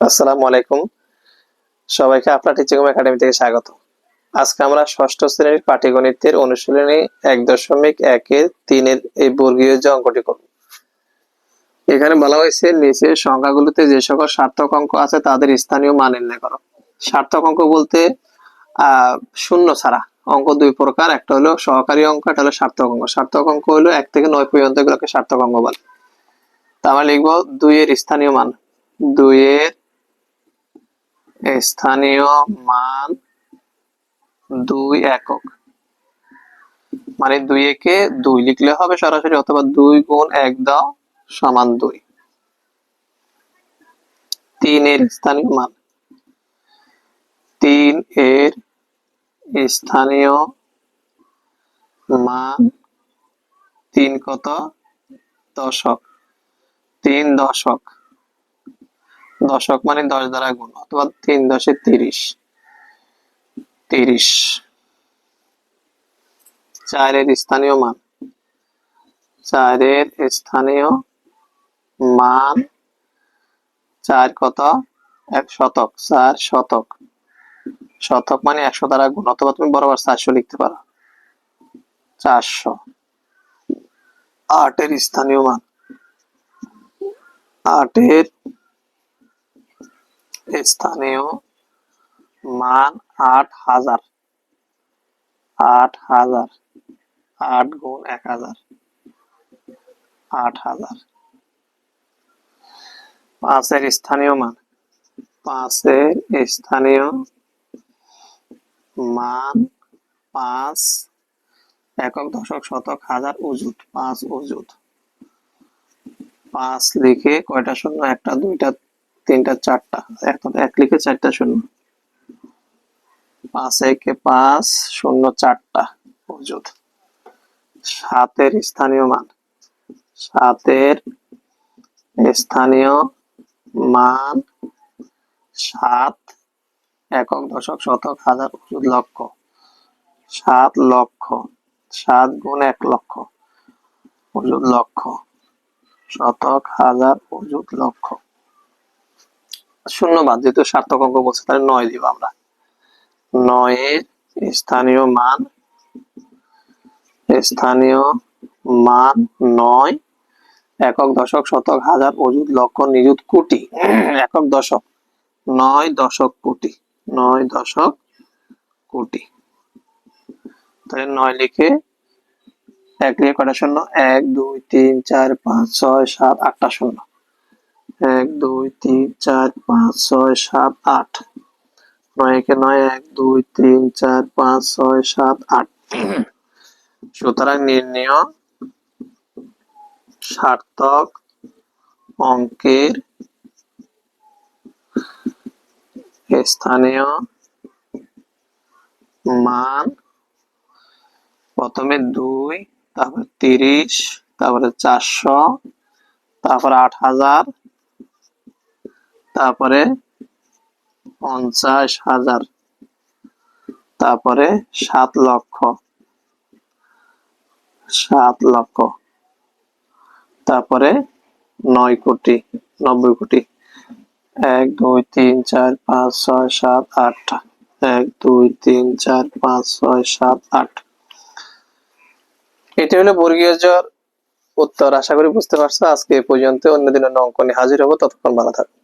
আসসালামু আলাইকুম। সবাইকে আপনার টিচিং একাডেমি থেকে স্বাগত। আজকে আমরা ষষ্ঠ শ্রেণির পাটিগণিতের অনুশীলনী এক দশমিক একের তিনের এই বর্গীয় যে অঙ্কটি করব। এখানে বলা হয়েছে নিচের সংখ্যাগুলোতে যে সকল সার্থক অঙ্ক আছে তাদের স্থানীয় মান নির্ণয় করো। সার্থক অঙ্ক বলতে শূন্য ছাড়া। অঙ্ক দুই প্রকার, একটা হলো সহকারী অঙ্ক, একটা হলো সার্থক অঙ্ক। সার্থক অঙ্ক হলো এক থেকে নয় পর্যন্ত এগুলোকে সার্থক অঙ্ক বলে। তা আমরা লিখব দুইয়ের স্থানীয় মান। দুইয়ের স্থানীয় মান দুই একক। মানে দুই একে দুই লিখলে হবে সরাসরি অথবা দুই গুণ এক দাও সমান দুই। তিনের স্থানীয় মান। তিন এর স্থানীয় মান তিন কত? দশক। তিন দশক। দশক মানে দশ দ্বারা গুণ, অথবা তিন দশে তিরিশ। তিরিশ। চারের স্থানীয় মান। চারের স্থানীয় মান চার কত? এক শতক। চার শতক। শতক মানে একশো দ্বারা গুণ, অথবা তুমি বরাবর চারশো লিখতে পারো। চারশো। আটের স্থানীয় মান। আটের স্থানীয় মান আট হাজার। আট হাজার। আট গুণ এক হাজার। আট হাজার। পাঁচের স্থানীয় মান। পাঁচের স্থানীয় মান পাঁচ একক দশক শতক হাজার উজুত। পাঁচ উজুত। পাঁচ লিখে কয়টা শূন্য? একটা, দুইটা তিনটা, চারটা, এক এক লিখে চারটা শূন্য। পাঁচ, একে পাঁচ, শূন্য, চারটা মজুদ সাতের স্থানীয় মান। সাতের স্থানীয় মান সাত একক দশক শতক হাজার ওষুধ লক্ষ। সাত লক্ষ। সাত গুণ এক লক্ষ ওষুধ লক্ষ শতক হাজার ওষুধ লক্ষ। শূন্যবাদ যেহেতু সার্থক অঙ্ক বলছে, তাহলে নয় দিব আমরা। নয়ের স্থানীয় মান স্থানীয় মান নয়, একক দশক শতক হাজার অযুত লক্ষ নিযুত কোটি। একক দশক, নয় দশক কোটি, নয় দশক কোটি। তাহলে নয় লিখে এক লিখে কটা শূন্য? এক, দুই, তিন, চার, পাঁচ, ছয়, সাত, আটটা শূন্য। এক, দুই, তিন, চার, পাঁচ, ছয়, সাত, আট। নয় একে নয়, এক, দুই, তিন, চার, পাঁচ, ছয়, সাত, আট। সুতরাং নির্ণয় সার্থক অঙ্কের স্থানীয় মান প্রথমে দুই, তারপরে তিরিশ, তারপরে চারশো, তারপরে আট হাজার তারপরে পঞ্চাশ হাজার। তারপরে সাত লক্ষ। সাত লক্ষ। তারপরে নয় কোটি, নব্বই কোটি। এক, দুই, তিন, চার, পাঁচ, ছয়, সাত, আট। এক, দুই, তিন, চার, পাঁচ, ছয়, সাত, আট। এটি হলো বর্গীয় জ্বর উত্তর। আশা করি বুঝতে পারছ। আজকে পর্যন্ত। অন্য দিনের অঙ্ক নিয়ে হাজির হব। ততক্ষণ ভালো থাকো।